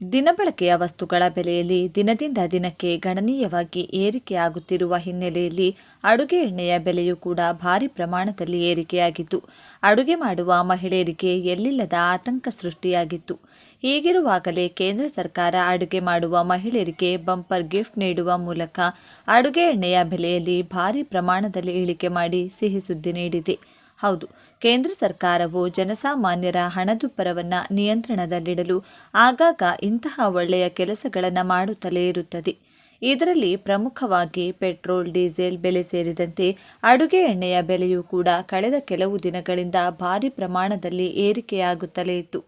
ದಿನಬಳಕೆಯ ವಸ್ತುಗಳ ಬೆಲೆಯಲ್ಲಿ ದಿನದಿಂದ ದಿನಕ್ಕೆ ಗಣನೀಯವಾಗಿ ಏರಿಕೆಯಾಗುತ್ತಿರುವ ಹಿನ್ನೆಲೆಯಲ್ಲಿ ಅಡುಗೆ ಎಣ್ಣೆಯ ಬೆಲೆಯೂ ಕೂಡ ಭಾರಿ ಪ್ರಮಾಣದಲ್ಲಿ ಏರಿಕೆಯಾಗಿತ್ತು. ಅಡುಗೆ ಮಾಡುವ ಮಹಿಳೆಯರಿಗೆ ಎಲ್ಲಿಲ್ಲದ ಆತಂಕ ಸೃಷ್ಟಿಯಾಗಿತ್ತು. ಹೀಗಿರುವಾಗಲೇ ಕೇಂದ್ರ ಸರ್ಕಾರ ಅಡುಗೆ ಮಾಡುವ ಮಹಿಳೆಯರಿಗೆ ಬಂಪರ್ ಗಿಫ್ಟ್ ನೀಡುವ ಮೂಲಕ ಅಡುಗೆ ಎಣ್ಣೆಯ ಬೆಲೆಯಲ್ಲಿ ಭಾರಿ ಪ್ರಮಾಣದಲ್ಲಿ ಇಳಿಕೆ ಮಾಡಿ ಸಿಹಿ ಸುದ್ದಿ ನೀಡಿದೆ. ಹೌದು. ಕೇಂದ್ರ ಸರ್ಕಾರವು ಜನಸಾಮಾನ್ಯರ ಹಣದುಬ್ಬರವನ್ನು ನಿಯಂತ್ರಣದಲ್ಲಿಡಲು ಆಗಾಗ ಇಂತಹ ಒಳ್ಳೆಯ ಕೆಲಸಗಳನ್ನು ಮಾಡುತ್ತಲೇ ಇರುತ್ತದೆ. ಇದರಲ್ಲಿ ಪ್ರಮುಖವಾಗಿ ಪೆಟ್ರೋಲ್, ಡೀಸೆಲ್ ಬೆಲೆ ಸೇರಿದಂತೆ ಅಡುಗೆ ಎಣ್ಣೆಯ ಬೆಲೆಯೂ ಕೂಡ ಕಳೆದ ಕೆಲವು ದಿನಗಳಿಂದ ಭಾರಿ ಪ್ರಮಾಣದಲ್ಲಿ ಏರಿಕೆಯಾಗುತ್ತಲೇ ಇತ್ತು.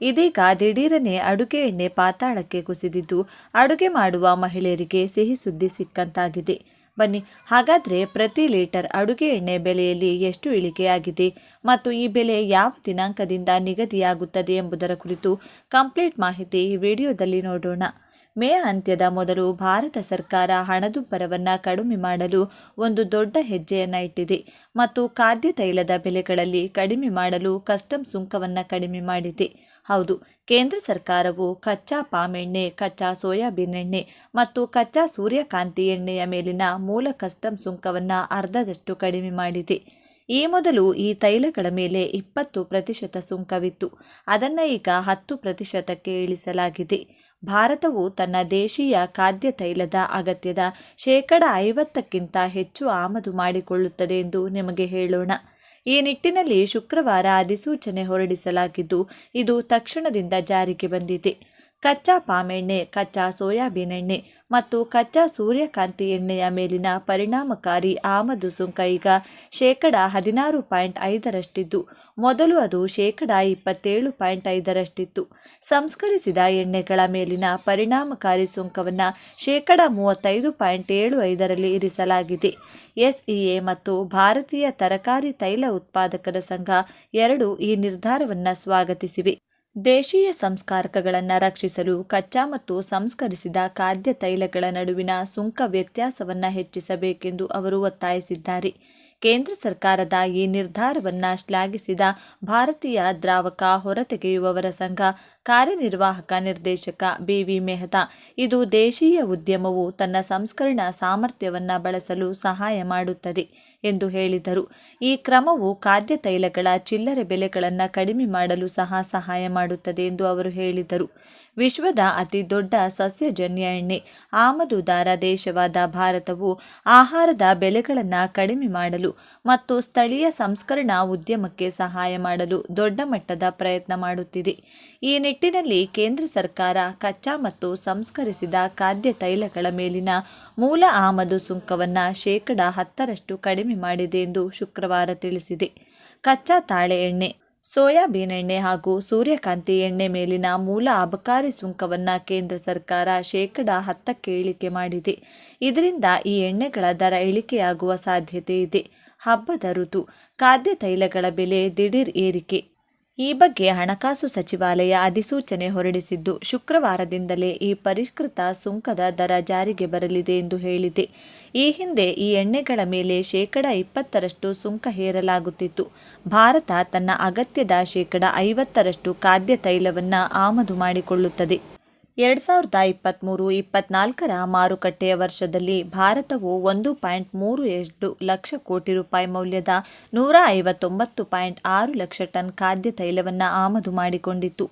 ಇದೀಗ ದಿಢೀರನೆ ಅಡುಗೆ ಎಣ್ಣೆ ಪಾತಾಳಕ್ಕೆ ಕುಸಿದಿದ್ದು, ಅಡುಗೆ ಮಾಡುವ ಮಹಿಳೆಯರಿಗೆ ಸಿಹಿ ಸುದ್ದಿ ಸಿಕ್ಕಂತಾಗಿದೆ. ಬನ್ನಿ. ಹಾಗಾದರೆ ಪ್ರತಿ ಲೀಟರ್ ಅಡುಗೆ ಎಣ್ಣೆ ಬೆಲೆಯಲ್ಲಿ ಎಷ್ಟು ಇಳಿಕೆಯಾಗಿದೆ? ಮತ್ತು ಈ ಬೆಲೆ ಯಾವ ದಿನಾಂಕದಿಂದ ನಿಗದಿಯಾಗುತ್ತದೆ ಎಂಬುದರ ಕುರಿತು ಕಂಪ್ಲೀಟ್ ಮಾಹಿತಿ ಈ ವಿಡಿಯೋದಲ್ಲಿ ನೋಡೋಣ. ಮೇ ಅಂತ್ಯದ ಮೊದಲು ಭಾರತ ಸರ್ಕಾರ ಹಣದುಬ್ಬರವನ್ನು ಕಡಿಮೆ ಮಾಡಲು ಒಂದು ದೊಡ್ಡ ಹೆಜ್ಜೆಯನ್ನು ಇಟ್ಟಿದೆ. ಮತ್ತು ಖಾದ್ಯ ತೈಲದ ಬೆಲೆಗಳಲ್ಲಿ ಕಡಿಮೆ ಮಾಡಲು ಕಸ್ಟಮ್ ಸುಂಕವನ್ನು ಕಡಿಮೆ ಮಾಡಿದೆ. ಹೌದು. ಕೇಂದ್ರ ಸರ್ಕಾರವು ಕಚ್ಚಾ ಪಾಮ್ ಎಣ್ಣೆ ಕಚ್ಚಾ ಸೋಯಾಬೀನ್ ಎಣ್ಣೆ ಮತ್ತು ಕಚ್ಚಾ ಸೂರ್ಯಕಾಂತಿ ಎಣ್ಣೆಯ ಮೇಲಿನ ಮೂಲ ಕಸ್ಟಮ್ ಸುಂಕವನ್ನು ಅರ್ಧದಷ್ಟು ಕಡಿಮೆ ಮಾಡಿದೆ. ಈ ಮೊದಲು ಈ ತೈಲಗಳ ಮೇಲೆ ಇಪ್ಪತ್ತು ಪ್ರತಿಶತ ಸುಂಕವಿತ್ತು. ಅದನ್ನು ಈಗ ಹತ್ತು ಪ್ರತಿಶತಕ್ಕೆ ಇಳಿಸಲಾಗಿದೆ. ಭಾರತವು ತನ್ನ ದೇಶೀಯ ಖಾದ್ಯ ತೈಲದ ಅಗತ್ಯದ ಶೇಕಡ ಐವತ್ತಕ್ಕಿಂತ ಹೆಚ್ಚು ಆಮದು ಮಾಡಿಕೊಳ್ಳುತ್ತದೆ ಎಂದು ನಿಮಗೆ ಹೇಳೋಣ. ಈ ನಿಟ್ಟಿನಲ್ಲಿ ಶುಕ್ರವಾರ ಅಧಿಸೂಚನೆ ಹೊರಡಿಸಲಾಗಿದ್ದು ಇದು ತಕ್ಷಣದಿಂದ ಜಾರಿಗೆ ಬಂದಿದೆ. ಕಚ್ಚಾ ಪಾಮ್ ಎಣ್ಣೆ, ಕಚ್ಚಾ ಸೋಯಾಬೀನ್ ಎಣ್ಣೆ ಮತ್ತು ಕಚ್ಚಾ ಸೂರ್ಯಕಾಂತಿ ಎಣ್ಣೆಯ ಮೇಲಿನ ಪರಿಣಾಮಕಾರಿ ಆಮದು ಸುಂಕ ಈಗ ಶೇಕಡ ಹದಿನಾರು ಪಾಯಿಂಟ್ ಐದರಷ್ಟಿದ್ದು. ಮೊದಲು ಅದು ಶೇಕಡ ಇಪ್ಪತ್ತೇಳು ಪಾಯಿಂಟ್ ಐದರಷ್ಟಿತ್ತು. ಸಂಸ್ಕರಿಸಿದ ಎಣ್ಣೆಗಳ ಮೇಲಿನ ಪರಿಣಾಮಕಾರಿ ಸುಂಕವನ್ನು ಶೇಕಡ ಮೂವತ್ತೈದು ಪಾಯಿಂಟ್ ಏಳು ಐದರಲ್ಲಿ ಇರಿಸಲಾಗಿದೆ. ಎಸ್ಇಎ ಮತ್ತು ಭಾರತೀಯ ತರಕಾರಿ ತೈಲ ಉತ್ಪಾದಕರ ಸಂಘ ಎರಡು ಈ ನಿರ್ಧಾರವನ್ನು ಸ್ವಾಗತಿಸಿವೆ. ದೇಶೀಯ ಸಂಸ್ಕಾರಕಗಳನ್ನು ರಕ್ಷಿಸಲು, ಕಚ್ಚಾ ಮತ್ತು ಸಂಸ್ಕರಿಸಿದ ಖಾದ್ಯ ತೈಲಗಳ ನಡುವಿನ ಸುಂಕ ವ್ಯತ್ಯಾಸವನ್ನು ಹೆಚ್ಚಿಸಬೇಕೆಂದು ಅವರು ಒತ್ತಾಯಿಸಿದ್ದಾರೆ. ಕೇಂದ್ರ ಸರ್ಕಾರದ ಈ ನಿರ್ಧಾರವನ್ನು ಶ್ಲಾಘಿಸಿದ ಭಾರತೀಯ ದ್ರಾವಕ ಹೊರತೆಗೆಯುವವರ ಸಂಘ ಕಾರ್ಯನಿರ್ವಾಹಕ ನಿರ್ದೇಶಕ ಬಿವಿ ಮೆಹ್ತಾ, ಇದು ದೇಶೀಯ ಉದ್ಯಮವು ತನ್ನ ಸಂಸ್ಕರಣಾ ಸಾಮರ್ಥ್ಯವನ್ನು ಬಳಸಲು ಸಹಾಯ ಮಾಡುತ್ತದೆ. ಎಂದು ಹೇಳಿದರು. ಈ ಕ್ರಮವು ಖಾದ್ಯ ತೈಲಗಳ ಚಿಲ್ಲರೆ ಬೆಲೆಗಳನ್ನು ಕಡಿಮೆ ಮಾಡಲು ಸಹ ಸಹಾಯ ಮಾಡುತ್ತದೆ ಎಂದು ಅವರು ಹೇಳಿದರು. ವಿಶ್ವದ ಅತಿ ದೊಡ್ಡ ಸಸ್ಯಜನ್ಯ ಎಣ್ಣೆ. ಆಮದುದಾರ ದೇಶವಾದ ಭಾರತವು ಆಹಾರದ ಬೆಲೆಗಳನ್ನು ಕಡಿಮೆ ಮಾಡಲು ಮತ್ತು ಸ್ಥಳೀಯ ಸಂಸ್ಕರಣಾ ಉದ್ಯಮಕ್ಕೆ ಸಹಾಯ ಮಾಡಲು ದೊಡ್ಡ ಮಟ್ಟದ ಪ್ರಯತ್ನ ಮಾಡುತ್ತಿದೆ. ಈ ನಿಟ್ಟಿನಲ್ಲಿ ಕೇಂದ್ರ ಸರ್ಕಾರ ಕಚ್ಚಾ ಮತ್ತು ಸಂಸ್ಕರಿಸಿದ ಖಾದ್ಯ ತೈಲಗಳ ಮೇಲಿನ ಮೂಲ ಆಮದು ಸುಂಕವನ್ನು ಶೇಕಡ ಹತ್ತರಷ್ಟು ಕಡಿಮೆ ಮಾಡಿದೆ ಎಂದು ಶುಕ್ರವಾರ ತಿಳಿಸಿದೆ. ಕಚ್ಚಾ ತಾಳೆ ಎಣ್ಣೆ ಸೋಯಾಬೀನ್ ಎಣ್ಣೆ ಹಾಗೂ ಸೂರ್ಯಕಾಂತಿ ಎಣ್ಣೆ ಮೇಲಿನ ಮೂಲ ಅಬಕಾರಿ ಸುಂಕವನ್ನು ಕೇಂದ್ರ ಸರ್ಕಾರ ಶೇಕಡ ಹತ್ತಕ್ಕೆ ಇಳಿಕೆ ಮಾಡಿದೆ. ಇದರಿಂದ ಈ ಎಣ್ಣೆಗಳ ದರ ಇಳಿಕೆಯಾಗುವ ಸಾಧ್ಯತೆ ಇದೆ. ಹಬ್ಬದ ಋತು, ಖಾದ್ಯ ತೈಲಗಳ ಬೆಲೆ ದಿಢೀರ್ ಏರಿಕೆ. ಈ ಬಗ್ಗೆ ಹಣಕಾಸು ಸಚಿವಾಲಯ ಅಧಿಸೂಚನೆ ಹೊರಡಿಸಿದ್ದು, ಶುಕ್ರವಾರದಿಂದಲೇ ಈ ಪರಿಷ್ಕೃತ ಸುಂಕದ ದರ ಜಾರಿಗೆ ಬರಲಿದೆ ಎಂದು ಹೇಳಿದೆ. ಈ ಹಿಂದೆ ಈ ಎಣ್ಣೆಗಳ ಮೇಲೆ ಶೇಕಡ ಇಪ್ಪತ್ತರಷ್ಟು ಸುಂಕ ಹೇರಲಾಗುತ್ತಿತ್ತು. ಭಾರತ ತನ್ನ ಅಗತ್ಯದ ಶೇಕಡ ಐವತ್ತರಷ್ಟು ಖಾದ್ಯ ತೈಲವನ್ನು ಆಮದು ಮಾಡಿಕೊಳ್ಳುತ್ತದೆ. ಎರಡು ಸಾವಿರದ ಇಪ್ಪತ್ತ್ಮೂರು ಇಪ್ಪತ್ನಾಲ್ಕರ ಮಾರುಕಟ್ಟೆಯ ವರ್ಷದಲ್ಲಿ ಭಾರತವು ಒಂದು ಪಾಯಿಂಟ್ ಮೂರು ಎರಡು ಲಕ್ಷ ಕೋಟಿ ರೂಪಾಯಿ ಮೌಲ್ಯದ ನೂರ ಐವತ್ತೊಂಬತ್ತು ಪಾಯಿಂಟ್ ಆರು ಲಕ್ಷ ಟನ್ ಖಾದ್ಯ ತೈಲವನ್ನು ಆಮದು ಮಾಡಿಕೊಂಡಿತ್ತು.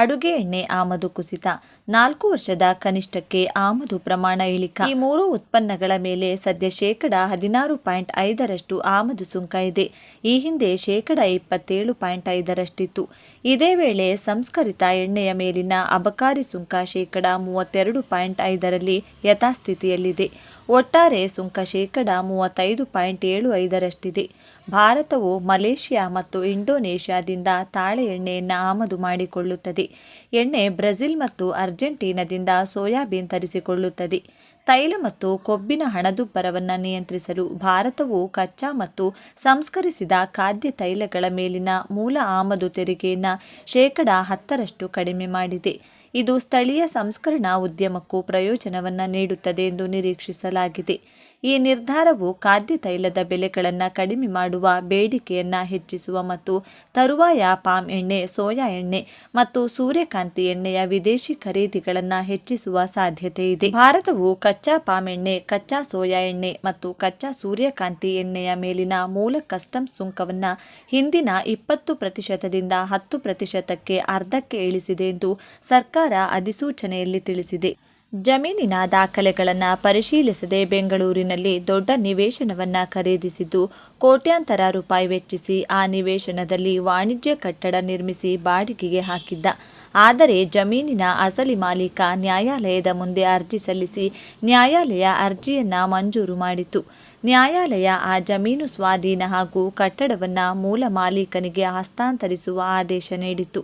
ಅಡುಗೆ ಎಣ್ಣೆ ಆಮದು ಕುಸಿತ. ನಾಲ್ಕು ವರ್ಷದ ಕನಿಷ್ಠಕ್ಕೆ ಆಮದು ಪ್ರಮಾಣ ಇಳಿಕ. ಈ ಮೂರು ಉತ್ಪನ್ನಗಳ ಮೇಲೆ ಸದ್ಯ ಶೇಕಡ ಹದಿನಾರು ಪಾಯಿಂಟ್ ಐದರಷ್ಟು ಆಮದು ಸುಂಕ ಇದೆ. ಈ ಹಿಂದೆ ಶೇಕಡ ಇಪ್ಪತ್ತೇಳು ಪಾಯಿಂಟ್ ಐದರಷ್ಟಿತ್ತು. ಇದೇ ವೇಳೆ ಸಂಸ್ಕರಿತ ಎಣ್ಣೆಯ ಮೇಲಿನ ಅಬಕಾರಿ ಸುಂಕ ಶೇಕಡ ಮೂವತ್ತೆರಡು ಪಾಯಿಂಟ್ ಐದರಲ್ಲಿ ಯಥಾಸ್ಥಿತಿಯಲ್ಲಿದೆ. ಒಟ್ಟಾರೆ ಸುಂಕ ಶೇಕಡ ಮೂವತ್ತೈದು ಪಾಯಿಂಟ್ ಏಳು ಐದರಷ್ಟಿದೆ. ಭಾರತವು ಮಲೇಷ್ಯಾ ಮತ್ತು ಇಂಡೋನೇಷ್ಯಾದಿಂದ ತಾಳೆ ಎಣ್ಣೆಯನ್ನು ಆಮದು ಮಾಡಿಕೊಳ್ಳುತ್ತದೆ. ಎಣ್ಣೆ ಬ್ರೆಜಿಲ್ ಮತ್ತು ಅರ್ಜೆಂಟೀನಾದಿಂದ ಸೋಯಾಬೀನ್ ತರಿಸಿಕೊಳ್ಳುತ್ತದೆ. ತೈಲ ಮತ್ತು ಕೊಬ್ಬಿನ ಹಣದುಬ್ಬರವನ್ನು ನಿಯಂತ್ರಿಸಲು ಭಾರತವು ಕಚ್ಚಾ ಮತ್ತು ಸಂಸ್ಕರಿಸಿದ ಖಾದ್ಯ ತೈಲಗಳ ಮೇಲಿನ ಮೂಲ ಆಮದು ತೆರಿಗೆಯನ್ನು ಶೇಕಡ ಹತ್ತರಷ್ಟು ಕಡಿಮೆ ಮಾಡಿದೆ. ಇದು ಸ್ಥಳೀಯ ಸಂಸ್ಕರಣಾ ಉದ್ಯಮಕ್ಕೂ ಪ್ರಯೋಜನವನ್ನು ನೀಡುತ್ತದೆ ಎಂದು ನಿರೀಕ್ಷಿಸಲಾಗಿದೆ. ಈ ನಿರ್ಧಾರವು ಖಾದ್ಯ ತೈಲದ ಬೆಲೆಗಳನ್ನು ಕಡಿಮೆ ಮಾಡುವ ಬೇಡಿಕೆಯನ್ನು ಹೆಚ್ಚಿಸುವ ಮತ್ತು ತರುವಾಯ ಪಾಮ್ ಎಣ್ಣೆ, ಸೋಯಾ ಎಣ್ಣೆ ಮತ್ತು ಸೂರ್ಯಕಾಂತಿ ಎಣ್ಣೆಯ ವಿದೇಶಿ ಖರೀದಿಗಳನ್ನು ಹೆಚ್ಚಿಸುವ ಸಾಧ್ಯತೆ ಇದೆ. ಭಾರತವು ಕಚ್ಚಾ ಪಾಮ್ ಎಣ್ಣೆ, ಕಚ್ಚಾ ಸೋಯಾ ಎಣ್ಣೆ ಮತ್ತು ಕಚ್ಚಾ ಸೂರ್ಯಕಾಂತಿ ಎಣ್ಣೆಯ ಮೇಲಿನ ಮೂಲ ಕಸ್ಟಮ್ಸ್ ಸುಂಕವನ್ನು ಹಿಂದಿನ ಇಪ್ಪತ್ತು ಪ್ರತಿಶತದಿಂದ ಹತ್ತು ಪ್ರತಿಶತಕ್ಕೆ ಅರ್ಧಕ್ಕೆ ಇಳಿಸಿದೆ ಎಂದು ಸರ್ಕಾರ ಅಧಿಸೂಚನೆಯಲ್ಲಿ ತಿಳಿಸಿದೆ. ಜಮೀನಿನ ದಾಖಲೆಗಳನ್ನು ಪರಿಶೀಲಿಸದೆ ಬೆಂಗಳೂರಿನಲ್ಲಿ ದೊಡ್ಡ ನಿವೇಶನವನ್ನು ಖರೀದಿಸಿದ್ದು ಕೋಟ್ಯಾಂತರ ರೂಪಾಯಿ ವೆಚ್ಚಿಸಿ ಆ ನಿವೇಶನದಲ್ಲಿ ವಾಣಿಜ್ಯ ಕಟ್ಟಡ ನಿರ್ಮಿಸಿ ಬಾಡಿಗೆಗೆ ಹಾಕಿದ್ದ. ಆದರೆ ಜಮೀನಿನ ಅಸಲಿ ಮಾಲೀಕ ನ್ಯಾಯಾಲಯದ ಮುಂದೆ ಅರ್ಜಿ ಸಲ್ಲಿಸಿ ನ್ಯಾಯಾಲಯ ಅರ್ಜಿಯನ್ನು ಮಂಜೂರು ಮಾಡಿತು ನ್ಯಾಯಾಲಯ ಆ ಜಮೀನು ಸ್ವಾಧೀನ ಹಾಗೂ ಕಟ್ಟಡವನ್ನು ಮೂಲ ಮಾಲೀಕನಿಗೆ ಹಸ್ತಾಂತರಿಸುವ ಆದೇಶ ನೀಡಿತು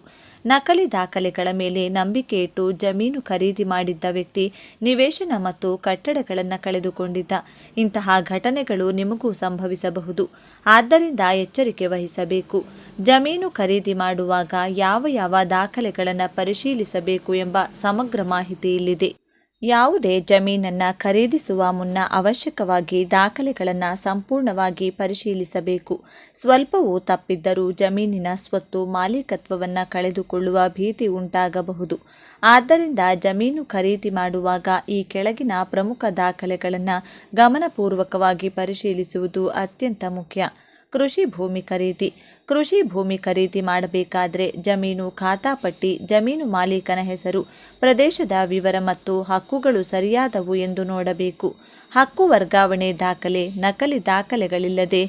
ನಕಲಿ ದಾಖಲೆಗಳ ಮೇಲೆ ನಂಬಿಕೆ ಇಟ್ಟು ಜಮೀನು ಖರೀದಿ ಮಾಡಿದ್ದ ವ್ಯಕ್ತಿ ನಿವೇಶನ ಮತ್ತು ಕಟ್ಟಡಗಳನ್ನು ಕಳೆದುಕೊಂಡಿದ್ದ. ಇಂತಹ ಘಟನೆಗಳು ನಿಮಗೂ ಸಂಭವಿಸಬಹುದು. ಆದ್ದರಿಂದ ಎಚ್ಚರಿಕೆ ವಹಿಸಬೇಕು. ಜಮೀನು ಖರೀದಿ ಮಾಡುವಾಗ ಯಾವ ಯಾವ ದಾಖಲೆಗಳನ್ನು ಪರಿಶೀಲಿಸಬೇಕು ಎಂಬ ಸಮಗ್ರ ಮಾಹಿತಿ ಇಲ್ಲಿದೆ. ಯಾವುದೇ ಜಮೀನನ್ನು ಖರೀದಿಸುವ ಮುನ್ನ ಅವಶ್ಯಕವಾಗಿ ದಾಖಲೆಗಳನ್ನು ಸಂಪೂರ್ಣವಾಗಿ ಪರಿಶೀಲಿಸಬೇಕು. ಸ್ವಲ್ಪವೂ ತಪ್ಪಿದ್ದರೂ ಜಮೀನಿನ ಸ್ವತ್ತು ಮಾಲೀಕತ್ವವನ್ನು ಕಳೆದುಕೊಳ್ಳುವ ಭೀತಿ ಉಂಟಾಗಬಹುದು. ಆದ್ದರಿಂದ ಜಮೀನು ಖರೀದಿ ಮಾಡುವಾಗ ಈ ಕೆಳಗಿನ ಪ್ರಮುಖ ದಾಖಲೆಗಳನ್ನು ಗಮನಪೂರ್ವಕವಾಗಿ ಪರಿಶೀಲಿಸುವುದು ಅತ್ಯಂತ ಮುಖ್ಯ. ಕೃಷಿ ಭೂಮಿ ಖರೀದಿ. ಕೃಷಿ ಭೂಮಿ ಖರೀದಿ ಮಾಡಬೇಕಾದರೆ ಜಮೀನು ಖಾತಾಪಟ್ಟಿ, ಜಮೀನು ಮಾಲೀಕನ ಹೆಸರು, ಪ್ರದೇಶದ ವಿವರ ಮತ್ತು ಹಕ್ಕುಗಳು ಸರಿಯಾದವು ಎಂದು ನೋಡಬೇಕು. ಹಕ್ಕು ವರ್ಗಾವಣೆ ದಾಖಲೆ, ನಕಲಿ ದಾಖಲೆಗಳಿಲ್ಲದೆ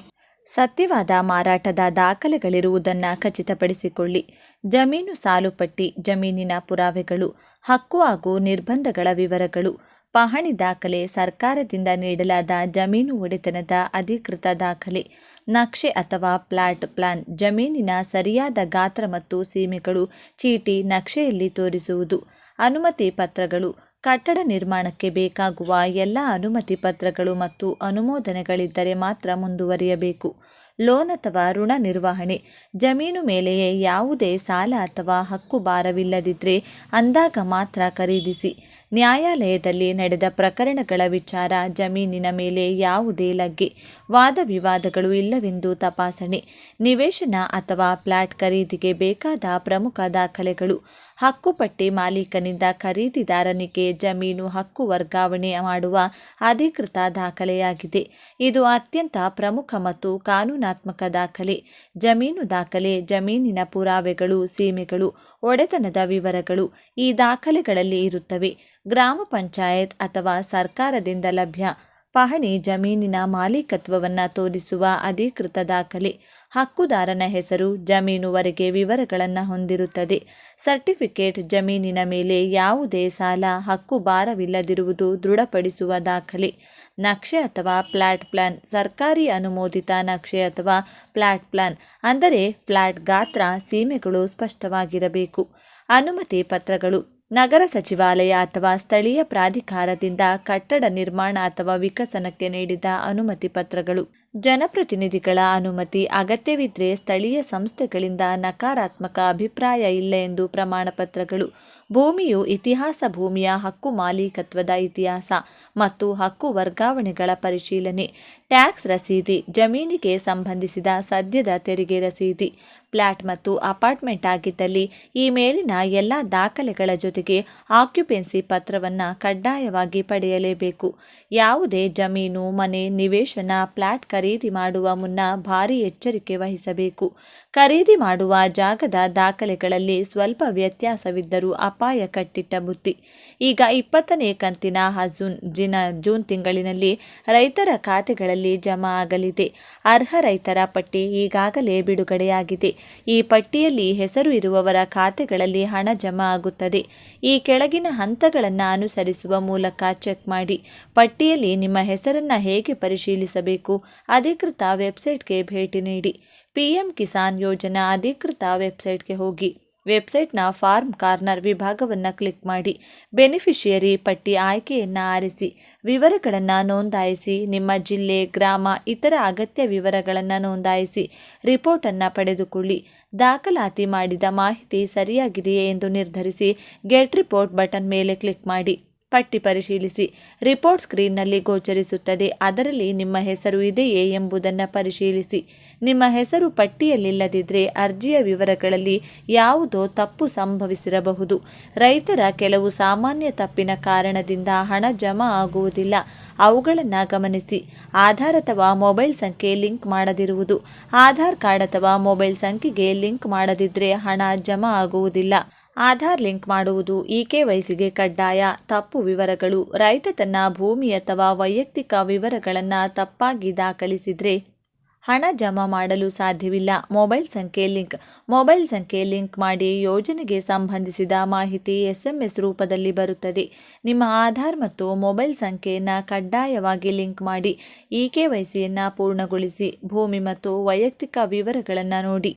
ಸತ್ಯವಾದ ಮಾರಾಟದ ದಾಖಲೆಗಳಿರುವುದನ್ನು ಖಚಿತಪಡಿಸಿಕೊಳ್ಳಿ. ಜಮೀನು ಸಾಲುಪಟ್ಟಿ, ಜಮೀನಿನ ಪುರಾವೆಗಳು, ಹಕ್ಕು ಹಾಗೂ ನಿರ್ಬಂಧಗಳ ವಿವರಗಳು ಪಹಣಿ ದಾಖಲೆ ಸರ್ಕಾರದಿಂದ ನೀಡಲಾದ ಜಮೀನು ಒಡೆತನದ ಅಧಿಕೃತ ದಾಖಲೆ. ನಕ್ಷೆ ಅಥವಾ ಪ್ಲಾಟ್ ಪ್ಲಾನ್ ಜಮೀನಿನ ಸರಿಯಾದ ಗಾತ್ರ ಮತ್ತು ಸೀಮೆಗಳು ಚೀಟಿ ನಕ್ಷೆಯಲ್ಲಿ ತೋರಿಸುವುದು. ಅನುಮತಿ ಪತ್ರಗಳು. ಕಟ್ಟಡ ನಿರ್ಮಾಣಕ್ಕೆ ಬೇಕಾಗುವ ಎಲ್ಲ ಅನುಮತಿ ಪತ್ರಗಳು ಮತ್ತು ಅನುಮೋದನೆಗಳಿದ್ದರೆ ಮಾತ್ರ ಮುಂದುವರಿಯಬೇಕು. ಲೋನ್ ಅಥವಾ ಋಣ ನಿರ್ವಹಣೆ. ಜಮೀನು ಮೇಲೆಯೇ ಯಾವುದೇ ಸಾಲ ಅಥವಾ ಹಕ್ಕು ಭಾರವಿಲ್ಲದಿದ್ದರೆ ಅಂದಾಗ ಮಾತ್ರ ಖರೀದಿಸಿ. ನ್ಯಾಯಾಲಯದಲ್ಲಿ ನಡೆದ ಪ್ರಕರಣಗಳ ವಿಚಾರ ಜಮೀನಿನ ಮೇಲೆ ಯಾವುದೇ ಲಗ್ಗೆ. ವಾದ ವಿವಾದಗಳು ಇಲ್ಲವೆಂದು ತಪಾಸಣೆ, ನಿವೇಶನ ಅಥವಾ ಫ್ಲಾಟ್ ಖರೀದಿಗೆ ಬೇಕಾದ ಪ್ರಮುಖ ದಾಖಲೆಗಳು, ಹಕ್ಕುಪಟ್ಟಿ ಮಾಲೀಕನಿಂದ ಖರೀದಿದಾರನಿಗೆ ಜಮೀನು ಹಕ್ಕು ವರ್ಗಾವಣೆ ಮಾಡುವ ಅಧಿಕೃತ ದಾಖಲೆಯಾಗಿದೆ. ಇದು ಅತ್ಯಂತ ಪ್ರಮುಖ ಮತ್ತು ಕಾನೂನಾತ್ಮಕ ದಾಖಲೆ. ಜಮೀನು ದಾಖಲೆ, ಜಮೀನಿನ ಪುರಾವೆಗಳು, ಸೀಮೆಗಳು, ಒಡೆತನದ ವಿವರಗಳು ಈ ದಾಖಲೆಗಳಲ್ಲಿ ಇರುತ್ತವೆ. ಗ್ರಾಮ ಪಂಚಾಯತ್ ಅಥವಾ ಸರ್ಕಾರದಿಂದ ಲಭ್ಯ ಪಹಣಿ ಜಮೀನಿನ ಮಾಲೀಕತ್ವವನ್ನು ತೋರಿಸುವ ಅಧಿಕೃತ ದಾಖಲೆ. ಹಕ್ಕುದಾರನ ಹೆಸರು, ಜಮೀನುವರೆಗೆ ವಿವರಗಳನ್ನು ಹೊಂದಿರುತ್ತದೆ. ಸರ್ಟಿಫಿಕೇಟ್ ಜಮೀನಿನ ಮೇಲೆ ಯಾವುದೇ ಸಾಲ, ಹಕ್ಕು ಭಾರವಿಲ್ಲದಿರುವುದು ದೃಢಪಡಿಸುವ ದಾಖಲೆ. ನಕ್ಷೆ ಅಥವಾ ಫ್ಲಾಟ್ ಪ್ಲಾನ್, ಸರ್ಕಾರಿ ಅನುಮೋದಿತ ನಕ್ಷೆ ಅಥವಾ ಫ್ಲಾಟ್ ಪ್ಲಾನ್, ಅಂದರೆ ಫ್ಲಾಟ್ ಗಾತ್ರ, ಸೀಮೆಗಳು ಸ್ಪಷ್ಟವಾಗಿರಬೇಕು. ಅನುಮತಿ ಪತ್ರಗಳು ನಗರ ಸಚಿವಾಲಯ ಅಥವಾ ಸ್ಥಳೀಯ ಪ್ರಾಧಿಕಾರದಿಂದ ಕಟ್ಟಡ ನಿರ್ಮಾಣ ಅಥವಾ ವಿಕಸನಕ್ಕೆ ನೀಡಿದ ಅನುಮತಿ ಪತ್ರಗಳು. ಜನಪ್ರತಿನಿಧಿಗಳ ಅನುಮತಿ ಅಗತ್ಯವಿದ್ದರೆ ಸ್ಥಳೀಯ ಸಂಸ್ಥೆಗಳಿಂದ ನಕಾರಾತ್ಮಕ ಅಭಿಪ್ರಾಯ ಇಲ್ಲ ಎಂದು ಪ್ರಮಾಣಪತ್ರಗಳು ಭೂಮಿಯು ಇತಿಹಾಸ ಭೂಮಿಯ ಹಕ್ಕು ಮಾಲೀಕತ್ವದ ಇತಿಹಾಸ ಮತ್ತು ಹಕ್ಕು ವರ್ಗಾವಣೆಗಳ ಪರಿಶೀಲನೆ. ಟ್ಯಾಕ್ಸ್ ರಸೀದಿ, ಜಮೀನಿಗೆ ಸಂಬಂಧಿಸಿದ ಸದ್ಯದ ತೆರಿಗೆ ರಸೀದಿ ಫ್ಲ್ಯಾಟ್ ಮತ್ತು ಅಪಾರ್ಟ್ಮೆಂಟ್ ಆಗಿದ್ದಲ್ಲಿ ಈ ಮೇಲಿನ ಎಲ್ಲ ದಾಖಲೆಗಳ ಜೊತೆಗೆ ಆಕ್ಯುಪೆನ್ಸಿ ಪತ್ರವನ್ನು ಕಡ್ಡಾಯವಾಗಿ ಪಡೆಯಲೇಬೇಕು. ಯಾವುದೇ ಜಮೀನು, ಮನೆ, ನಿವೇಶನ ಫ್ಲ್ಯಾಟ್ ಖರೀದಿ ಮಾಡುವ ಮುನ್ನ ಭಾರಿ ಎಚ್ಚರಿಕೆ ವಹಿಸಬೇಕು. ಖರೀದಿ ಮಾಡುವ ಜಾಗದ ದಾಖಲೆಗಳಲ್ಲಿ ಸ್ವಲ್ಪ ವ್ಯತ್ಯಾಸವಿದ್ದರೂ ಅಪಾಯ ಕಟ್ಟಿಟ್ಟ ಬುತ್ತಿ. ಈಗ ಇಪ್ಪತ್ತನೇ ಕಂತಿನ ಹಜೂನ್ ಜಿನ ಜೂನ್ ತಿಂಗಳಿನಲ್ಲಿ ರೈತರ ಖಾತೆಗಳಲ್ಲಿ ಜಮಾ ಆಗಲಿದೆ. ಅರ್ಹ ರೈತರ ಪಟ್ಟಿ ಈಗಾಗಲೇ ಬಿಡುಗಡೆಯಾಗಿದೆ. ಈ ಪಟ್ಟಿಯಲ್ಲಿ ಹೆಸರು ಇರುವವರ ಖಾತೆಗಳಲ್ಲಿ ಹಣ ಜಮಾ ಆಗುತ್ತದೆ. ಈ ಕೆಳಗಿನ ಹಂತಗಳನ್ನು ಅನುಸರಿಸುವ ಮೂಲಕ ಚೆಕ್ ಮಾಡಿ. ಪಟ್ಟಿಯಲ್ಲಿ ನಿಮ್ಮ ಹೆಸರನ್ನು ಹೇಗೆ ಪರಿಶೀಲಿಸಬೇಕು? ಅಧಿಕೃತ ವೆಬ್ಸೈಟ್ಗೆ ಭೇಟಿ ನೀಡಿ. ಪಿ ಎಂ ಕಿಸಾನ್ ಯೋಜನಾ ಅಧಿಕೃತ ವೆಬ್ಸೈಟ್ಗೆ ಹೋಗಿ. ವೆಬ್ಸೈಟ್ನ ಫಾರ್ಮ್ ಕಾರ್ನರ್ ವಿಭಾಗವನ್ನು ಕ್ಲಿಕ್ ಮಾಡಿ. ಬೆನಿಫಿಷಿಯರಿ ಪಟ್ಟಿ ಆಯ್ಕೆಯನ್ನು ಆರಿಸಿ. ವಿವರಗಳನ್ನು ನೋಂದಾಯಿಸಿ. ನಿಮ್ಮ ಜಿಲ್ಲೆ, ಗ್ರಾಮ, ಇತರ ಅಗತ್ಯ ವಿವರಗಳನ್ನು ನೋಂದಾಯಿಸಿ. ರಿಪೋರ್ಟನ್ನು ಪಡೆದುಕೊಳ್ಳಿ. ದಾಖಲಾತಿ ಮಾಡಿದ ಮಾಹಿತಿ ಸರಿಯಾಗಿದೆಯೇ ಎಂದು ನಿರ್ಧರಿಸಿ. ಗೆಟ್ ರಿಪೋರ್ಟ್ ಬಟನ್ ಮೇಲೆ ಕ್ಲಿಕ್ ಮಾಡಿ. ಪಟ್ಟಿ ಪರಿಶೀಲಿಸಿ ರಿಪೋರ್ಟ್ ಸ್ಕ್ರೀನ್ನಲ್ಲಿ ಗೋಚರಿಸುತ್ತದೆ. ಅದರಲ್ಲಿ ನಿಮ್ಮ ಹೆಸರು ಇದೆಯೇ ಎಂಬುದನ್ನು ಪರಿಶೀಲಿಸಿ. ನಿಮ್ಮ ಹೆಸರು ಪಟ್ಟಿಯಲ್ಲಿಲ್ಲದಿದ್ದರೆ ಅರ್ಜಿಯ ವಿವರಗಳಲ್ಲಿ ಯಾವುದೋ ತಪ್ಪು ಸಂಭವಿಸಿರಬಹುದು. ರೈತರ ಕೆಲವು ಸಾಮಾನ್ಯ ತಪ್ಪಿನ ಕಾರಣದಿಂದ ಹಣ ಜಮಾ ಆಗುವುದಿಲ್ಲ. ಅವುಗಳನ್ನು ಗಮನಿಸಿ. ಆಧಾರ್ ಅಥವಾ ಮೊಬೈಲ್ ಸಂಖ್ಯೆ ಲಿಂಕ್ ಮಾಡದಿರುವುದು. ಆಧಾರ್ ಕಾರ್ಡ್ ಅಥವಾ ಮೊಬೈಲ್ ಸಂಖ್ಯೆಗೆ ಲಿಂಕ್ ಮಾಡದಿದ್ದರೆ ಹಣ ಜಮಾ ಆಗುವುದಿಲ್ಲ. ಆಧಾರ್ ಲಿಂಕ್ ಮಾಡುವುದು ಇ ಕೆ ವೈಸಿಗೆ ಕಡ್ಡಾಯ. ತಪ್ಪು ವಿವರಗಳು. ರೈತ ತನ್ನ ಭೂಮಿ ಅಥವಾ ವೈಯಕ್ತಿಕ ವಿವರಗಳನ್ನು ತಪ್ಪಾಗಿ ದಾಖಲಿಸಿದರೆ ಹಣ ಜಮಾ ಮಾಡಲು ಸಾಧ್ಯವಿಲ್ಲ. ಮೊಬೈಲ್ ಸಂಖ್ಯೆ ಲಿಂಕ್. ಮೊಬೈಲ್ ಸಂಖ್ಯೆ ಲಿಂಕ್ ಮಾಡಿ ಯೋಜನೆಗೆ ಸಂಬಂಧಿಸಿದ ಮಾಹಿತಿ ಎಸ್ಎಂಎಸ್ ರೂಪದಲ್ಲಿ ಬರುತ್ತದೆ. ನಿಮ್ಮ ಆಧಾರ್ ಮತ್ತು ಮೊಬೈಲ್ ಸಂಖ್ಯೆಯನ್ನು ಕಡ್ಡಾಯವಾಗಿ ಲಿಂಕ್ ಮಾಡಿ. ಇ ಕೆ ವೈ ಸಿಯನ್ನು ಪೂರ್ಣಗೊಳಿಸಿ. ಭೂಮಿ ಮತ್ತು ವೈಯಕ್ತಿಕ ವಿವರಗಳನ್ನು ನೋಡಿ.